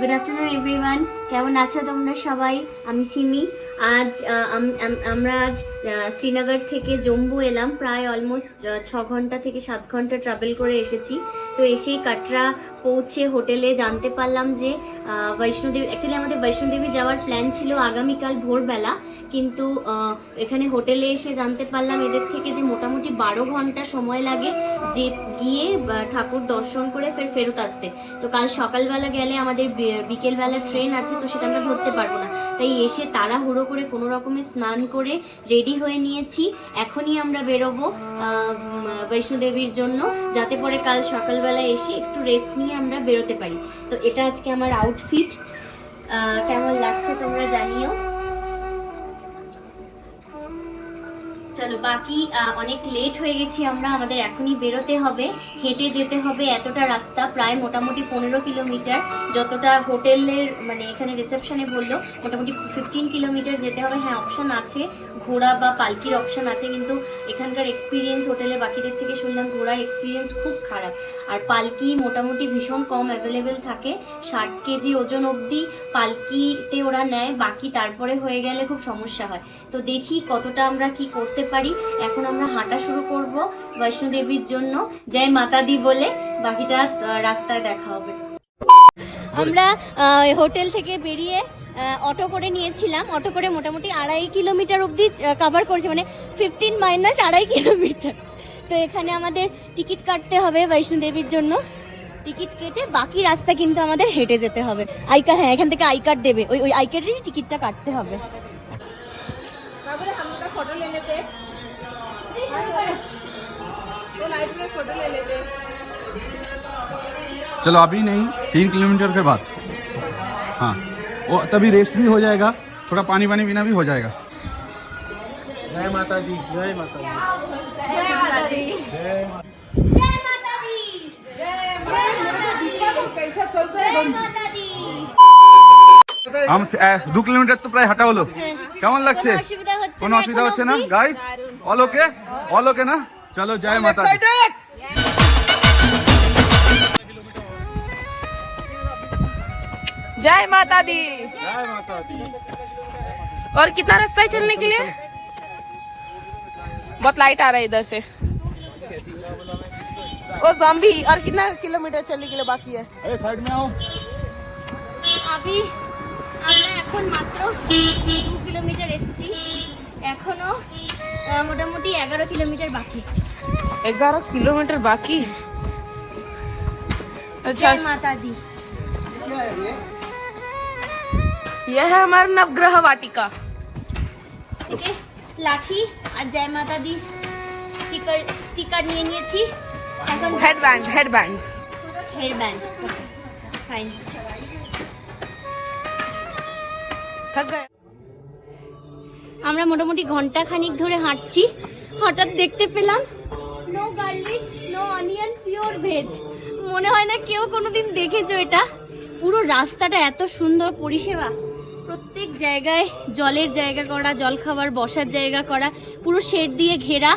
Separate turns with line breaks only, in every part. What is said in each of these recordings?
Good afternoon everyone কেমন আছো তোমরা সবাই? আমি সিমি। আজ আম- আম- আমরা আজ শ্রীনগর থেকে জম্মু এলাম। প্রায় অলমোস্ট ছ ঘণ্টা থেকে সাত ঘণ্টা ট্রাভেল করে এসেছি। তো এসেই কাটরা পৌঁছে হোটেলে জানতে পারলাম যে বৈষ্ণোদেবী অ্যাকচুয়ালি আমাদের বৈষ্ণোদেবী যাওয়ার প্ল্যান ছিল আগামীকাল ভোরবেলা। কিন্তু এখানে হোটেলে এসে জানতে পারলাম এদের থেকে যে মোটামুটি বারো ঘণ্টা সময় লাগে যে গিয়ে ঠাকুর দর্শন করে ফের ফেরত আসতে। তো কাল সকালবেলা গেলে আমাদের বিকেলবেলা ট্রেন আছে তো সেটা আমরা ধরতে পারব না। তাই এসে তাড়াহুড়ো করে কোনো রকমে স্নান করে রেডি হয়ে নিয়েছি। এখনই আমরা বেরোবো বৈষ্ণোদেবীর জন্য, যাতে পরে কাল সকালবেলা এসে একটু রেস্ট নিয়ে আমরা বেরোতে পারি। তো এটা আজকে আমার আউটফিট কেমন লাগছে তোমরা জানিও। চলো, বাকি অনেক লেট হয়ে গেছি আমরা, আমাদের এখনই বেরোতে হবে। হেঁটে যেতে হবে এতটা রাস্তা, প্রায় মোটামুটি পনেরো কিলোমিটার। যতটা হোটেলের মানে এখানে রিসেপশনে বলল, মোটামুটি ফিফটিন কিলোমিটার যেতে হবে। হ্যাঁ অপশন আছে, ঘোড়া বা পালকির অপশন আছে, কিন্তু এখানকার এক্সপিরিয়েন্স হোটেলে বাকিদের থেকে শুনলাম ঘোড়ার এক্সপিরিয়েন্স খুব খারাপ। আর পালকি মোটামুটি ভীষণ কম অ্যাভেলেবেল থাকে, ষাট কেজি ওজন অবধি। পালকিতে ওরা নেয়, বাকি তারপরে হয়ে গেলে খুব সমস্যা হয়। তো দেখি কতটা আমরা কি করতে পারি। এখন আমরা হাঁটা শুরু করব বৈষ্ণোদেবীর জন্য। জয় মাতা দি বলে বাকিটা রাস্তায় দেখা হবে। আমরা হোটেল থেকে বেরিয়ে অটো করে নিয়েছিলাম। অটো করে মোটামুটি আড়াই কিলোমিটার অবধি কভার করেছি মানে ফিফটিন মাইনাস আড়াই কিলোমিটার। তো এখানে আমাদের টিকিট কাটতে হবে বৈষ্ণোদেবীর জন্য। টিকিট কেটে বাকি রাস্তা কিন্তু আমাদের হেঁটে যেতে হবে। আই কার্ড হ্যাঁ এখান থেকে আই কার্ড দেবে। ওই ওই আই কার্ডেরই টিকিটটা কাটতে হবে।
चलो अभी नहीं तीन किलोमीटर के बाद हाँ वो तभी रेस्ट भी हो जाएगा थोड़ा पानी वानी पीना भी हो जाएगा
जय माता दी जय माता दी
জয় মাতা দি জয় মাতা দি জয় মাতা দি
देखो कैसा चलते हैं
জয় মাতা দি
हम দু কিলোমিটার তো প্রায় হাঁটা হলো কেমন লাগছে
কোনো অসুবিধা হচ্ছে
কোনো
না
অসুবিধা
এখন
হচ্ছে না
অবধি?
গাইস অল ওকে অল ওকে না চলো জয় মাতা দি।
एक्साइटेड
जय माता दी
जय माता दी
और कितना रास्ता है चलने के लिए बहुत लाइट आ रहा है इधर से ओ जॉम्बी और कितना किलोमीटर चलने के लिए बाकी है
अरे साइड में आओ
আমি আমরা এখন মাত্র দু কিলোমিটার এসেছি এখনো আহ, মোটামুটি এগারো কিলোমিটার বাকি
ग्यारह किलोमीटर बाकी अच्छा
জয় মাতা দি
यह है हमारा नवग्रह वाटिका
থেকে লাঠি আর জয় মাতা দি স্টিকার স্টিকার নিয়ে নিয়েছি এখন
head band head band
hair band fine
थक गए
আমরা মোটামুটি ঘণ্টা খানিক ধরে হাঁটছি। হঠাৎ দেখতে পেলাম no garlic no onion pure veg মনে হয় না কেউ কোনোদিন দেখেছ এটা। পুরো রাস্তাটা এত সুন্দর পরিষেবা। প্রত্যেক জায়গায় জলের জায়গা করা জল খাবার বসার জায়গা করা, পুরো শেড দিয়ে ঘেরা,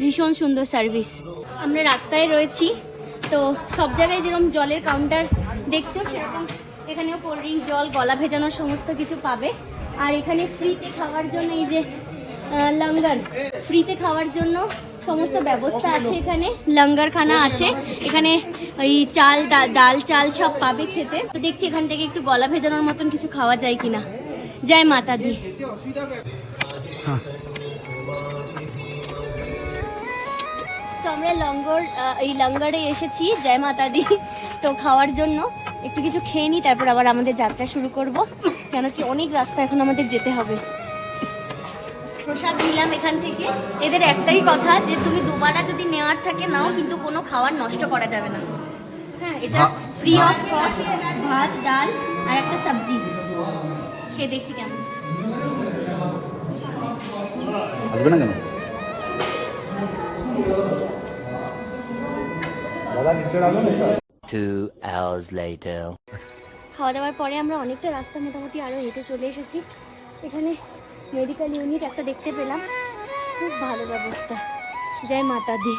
ভীষণ সুন্দর সার্ভিস আমরা রাস্তায় রয়েছি, তো সব জায়গায় যেরকম জলের কাউন্টার দেখছ, সেরকম এখানেও কোল্ড ড্রিঙ্ক জল, গলা ভেজানোর সমস্ত কিছু পাবে। আর এখানে ফ্রিতে খাওয়ার জন্য এই যে লঙ্গর, ফ্রিতে খাওয়ার জন্য সমস্ত ব্যবস্থা আছে এখানে। লঙ্গর খানা আছে। এখানে ওই চাল ডাল চাল সব পাবে খেতে। তো দেখছি এখান থেকে একটু গলা ভেজানোর মতন কিছু খাওয়া যায় কিনা। জয় মাতা দি তো আমরা লঙ্গর এই লঙ্গরে এসেছি। জয় মাতা দি তো খাওয়ার জন্য একটু কিছু খেয়ে নিই তারপর আবার আমাদের যাত্রা শুরু করব। কেন কি অনেক রাস্তা এখন আমাদের যেতে হবে। প্রসাদ নিলাম এখান থেকে। এদের একটাই কথা যে তুমি দুবারা যদি নেওয়ার থাকে নাও কিন্তু কোনো খাবার নষ্ট করা যাবে না। হ্যাঁ এটা ফ্রি অফ কস্ট ভাত ডাল আর একটা সবজি। খেয়ে দেখছি কেমন।
আসবে না কেন? দাদা নিচে ডালো
Two hours later.
খাওয়া দাওয়ার পরে আমরা অনেকটা রাস্তা মোটামুটি আরও হেঁটে চলে এসেছি। এখানে মেডিকেল ইউনিট একটা দেখতে পেলাম। খুব ভালো ব্যবস্থা। জয় মাতা দি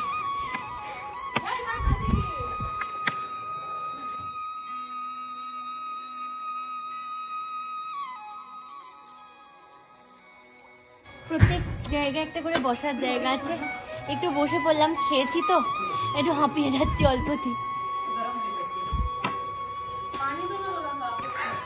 প্রত্যেক জায়গায় একটা করে বসার জায়গা আছে। একটু বসে পড়লাম, খেয়েছি তো। একটু হাঁপিয়ে যাচ্ছি
অল্পতি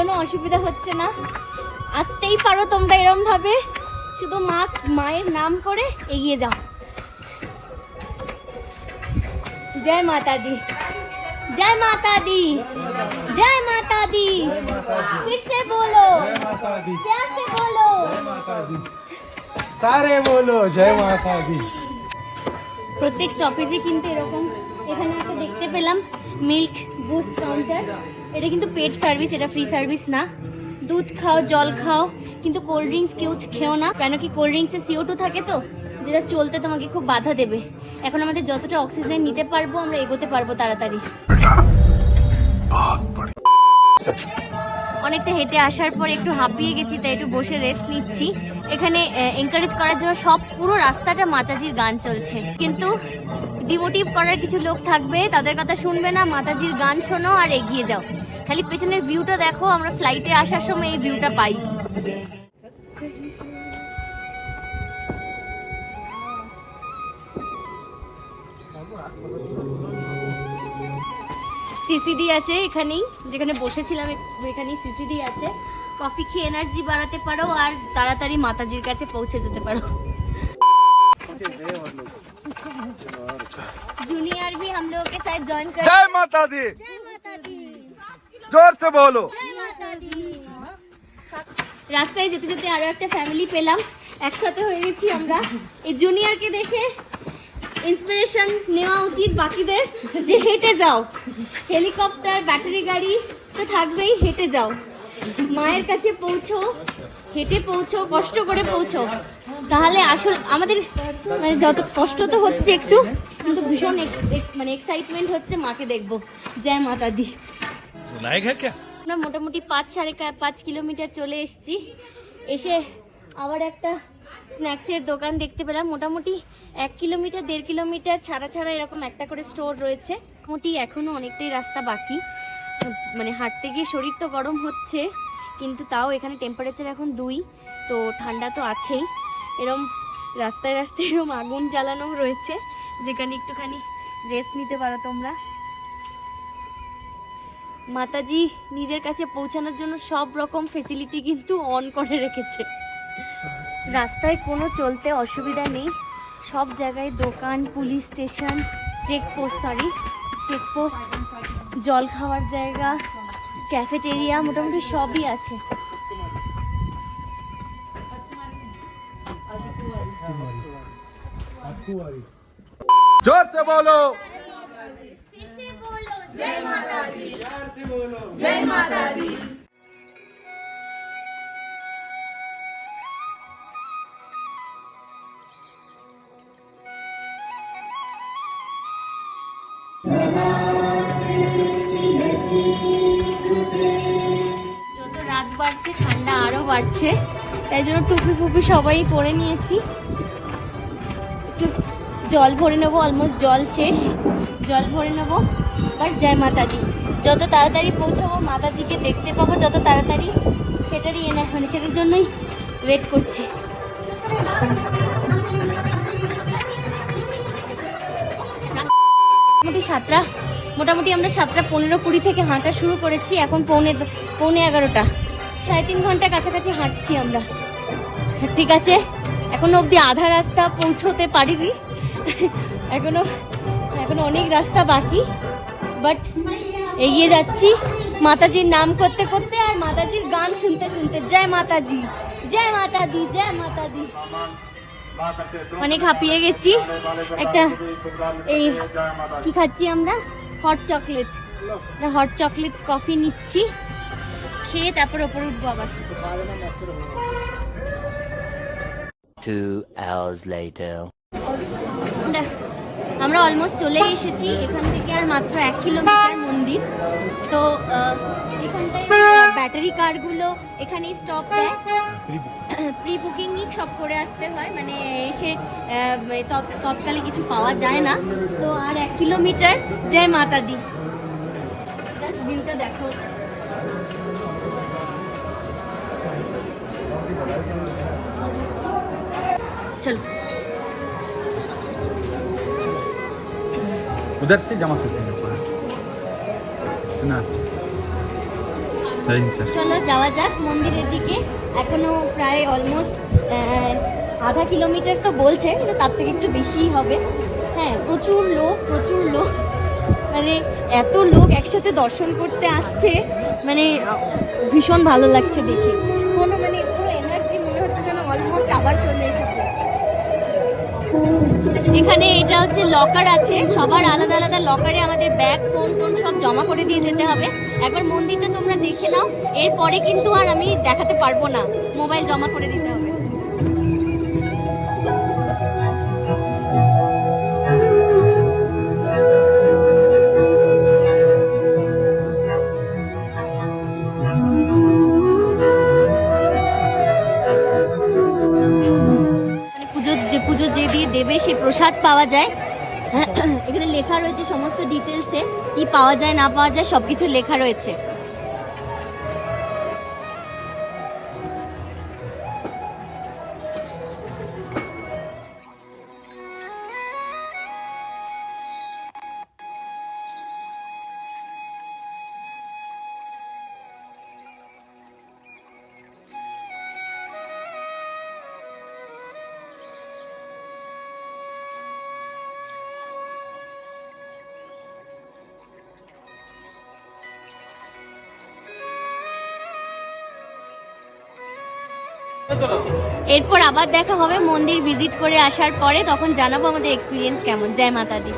কোনো অসুবিধা হচ্ছে না। আসতেই পারো তোমরা এরমভাবে। শুধু মা মায়ের নাম করে এগিয়ে যাও। জয় মাতা দি জয় মাতা দি জয় মাতা দি
ফির
সে বলো। জয়
সে বলো। সারে বলো জয় মাতা দি
প্রত্যেক স্টপেজে কিন্তু এরকম এখানে একটা দেখতে পেলাম মিল্ক বুস্ট কাউন্টার এটা কিন্তু পেড সার্ভিস, এটা ফ্রি সার্ভিস না। দুধ খাও, জল খাও, কিন্তু কোল্ড ড্রিঙ্কস কেউ খেও না। কেন কি কোল্ড ড্রিঙ্কসে সিও টু থাকে তো, যেটা চলতে তোমাকে খুব বাধা দেবে। এখন আমাদের যতটা অক্সিজেন নিতে পারব, আমরা এগোতে পারব তাড়াতাড়ি। অনেকটা হেঁটে আসার পর একটু হাঁপিয়ে গেছি, তাই একটু বসে রেস্ট নিচ্ছি। এখানে এনকারেজ করার জন্য সব পুরো রাস্তাটা মাতাজির গান চলছে। কিন্তু ডিমোটিভ করার কিছু লোক থাকবে, তাদের কথা শুনবে না, মাতাজির গান শোনো আর এগিয়ে যাও। খালি পেছনের ভিউটা দেখো আমরা ফ্লাইটে আসার সময় এই ভিউটা পাই সিসিডি আছে এখানেই যেখানে বসেছিলাম এখানেই সিসিডি আছে কফি খেয়ে এনার্জি বাড়াতে পারো আর তাড়াতাড়ি মাতাজির কাছে পৌঁছে যেতে পারো जूनियर भी हम लोगों के साथ ज्वाइन कर
জয় মাতা দি
जय माता दी
জোর সে বলো।
রাস্তায় যেতে যেতে আরও একটা ফ্যামিলি পেলাম। একসাথে হয়ে গেছি আমরা। এই জুনিয়রকে দেখে ইন্সপিরেশন নেওয়া উচিত বাকিদের যে হেঁটে যাও। হেলিকপ্টার ব্যাটারি গাড়ি তো থাকবেই, হেঁটে যাও। মায়ের কাছে পৌঁছো, হেঁটে পৌঁছো, কষ্ট করে পৌঁছো। তাহলে আসল আমাদের মানে যত কষ্ট তো হচ্ছে একটু কিন্তু ভীষণ মানে এক্সাইটমেন্ট হচ্ছে মাকে দেখব। জয় মাতা দি আমরা মোটামুটি পাঁচ সাড়ে পাঁচ কিলোমিটার চলে এসেছি। এসে আবার একটা স্ন্যাক্সের দোকান দেখতে পেলাম। মোটামুটি এক কিলোমিটার, দেড় কিলোমিটার ছাড়া ছাড়া এরকম একটা করে স্টোর রয়েছে। মোটামুটি এখনও অনেকটাই রাস্তা বাকি। মানে হাঁটতে গিয়ে শরীর তো গরম হচ্ছে, কিন্তু তাও এখানে টেম্পারেচার এখন দুই, তো ঠান্ডা তো আছেই। এরম রাস্তায় রাস্তায় এরম আগুন জ্বালানো রয়েছে। যেখানে একটুখানি রেস্ট নিতে পারো তোমরা। মাতাজি নিজের কাছে পৌঁছানোর জন্য সব রকম ফেসিলিটি কিন্তু অন করে রেখেছে। রাস্তায় কোনো চলতে অসুবিধা নেই। সব জায়গায় দোকান police station checkpost sorry checkpost জল খাওয়ার জায়গা ক্যাফেটেরিয়া মোটামুটি সবই আছে।
জোর সে বলো
যত রাত বাড়ছে ঠান্ডা আরও বাড়ছে। তাই জন্য টুপি ফুপি সবাই পরে নিয়েছি। একটু জল ভরে নেব অলমোস্ট জল শেষ। জল ভরে নেব। বাট জয় মাতা দি যত তাড়াতাড়ি পৌঁছাবো, মাতাজিকে দেখতে পাবো, যত তাড়াতাড়ি সেটারই এনে মানে সেটার জন্যই ওয়েট করছি। মোটামুটি সাতটা, মোটামুটি আমরা সাতটা পনেরো কুড়ি থেকে হাঁটা শুরু করেছি। এখন পৌনে পৌনে এগারোটা। সাড়ে তিন ঘণ্টা কাছাকাছি হাঁটছি আমরা। ঠিক আছে, এখনও অবধি আধা রাস্তা পৌঁছতে পারিনি। এখনও এখনও অনেক রাস্তা বাকি। বাট এগিয়ে যাচ্ছি। মাতাজির নাম করতে করতে আর মাতাজির গান শুনতে শুনতে। জয় মাতাজি, জয় মাতা দি জয় মাতা দি অনেক হাঁপিয়ে গেছি। একটা এই কি খাচ্ছি আমরা? Hot chocolate hot chocolate coffee নিচ্ছি। খেয়ে তারপর ওপর উঠবো আবার।
Two hours later.
অলমোস্ট চলে এসেছি। এখান থেকে আর মাত্র এক কিলোমিটার মন্দির। তো এখানটায় ব্যাটারি কারগুলো এখানেই স্টপ দেয়। প্রি বুকিংই সব করে আসতে হয়। মানে এসে তৎকালে কিছু পাওয়া যায় না। তো আর এক কিলোমিটার। জয় মাতা দি জাস্ট ভিউটা দেখো। চলো।
उधर से जमा करते हैं ना सही सर
চলো যাওয়া যাক মন্দিরের দিকে এখনো প্রায় অলমোস্ট আধা কিলোমিটার তো বলছে কিন্তু তার থেকে একটু বেশিই হবে হ্যাঁ প্রচুর লোক প্রচুর লোক মানে এত লোক একসাথে দর্শন করতে আসছে মানে আহ, ভীষণ ভালো লাগছে দেখে কোনো মানে পুরো এনার্জি মনে হচ্ছে যেন অলমোস্ট আবার চলে এসেছে এখানে এটা হচ্ছে লকার আছে। সবার আলাদা আলাদা লকারে আমাদের ব্যাগ ফোন টোন সব জমা করে দিয়ে যেতে হবে। একবার মন্দিরটা তোমরা দেখে নাও। এরপরে কিন্তু আর আমি দেখাতে পারব না। মোবাইল জমা করে দিতে হবে। প্রসাদ পাওয়া যায়। এখানে লেখা রয়েছে সমস্ত ডিটেলসে কি পাওয়া যায়, না পাওয়া যায় সব কিছু লেখা রয়েছে। এরপর আবার দেখা হবে, মন্দির ভিজিট করে আসার পরে তখন জানাব আমাদের এক্সপিরিয়েন্স কেমন। জয় মাতা দি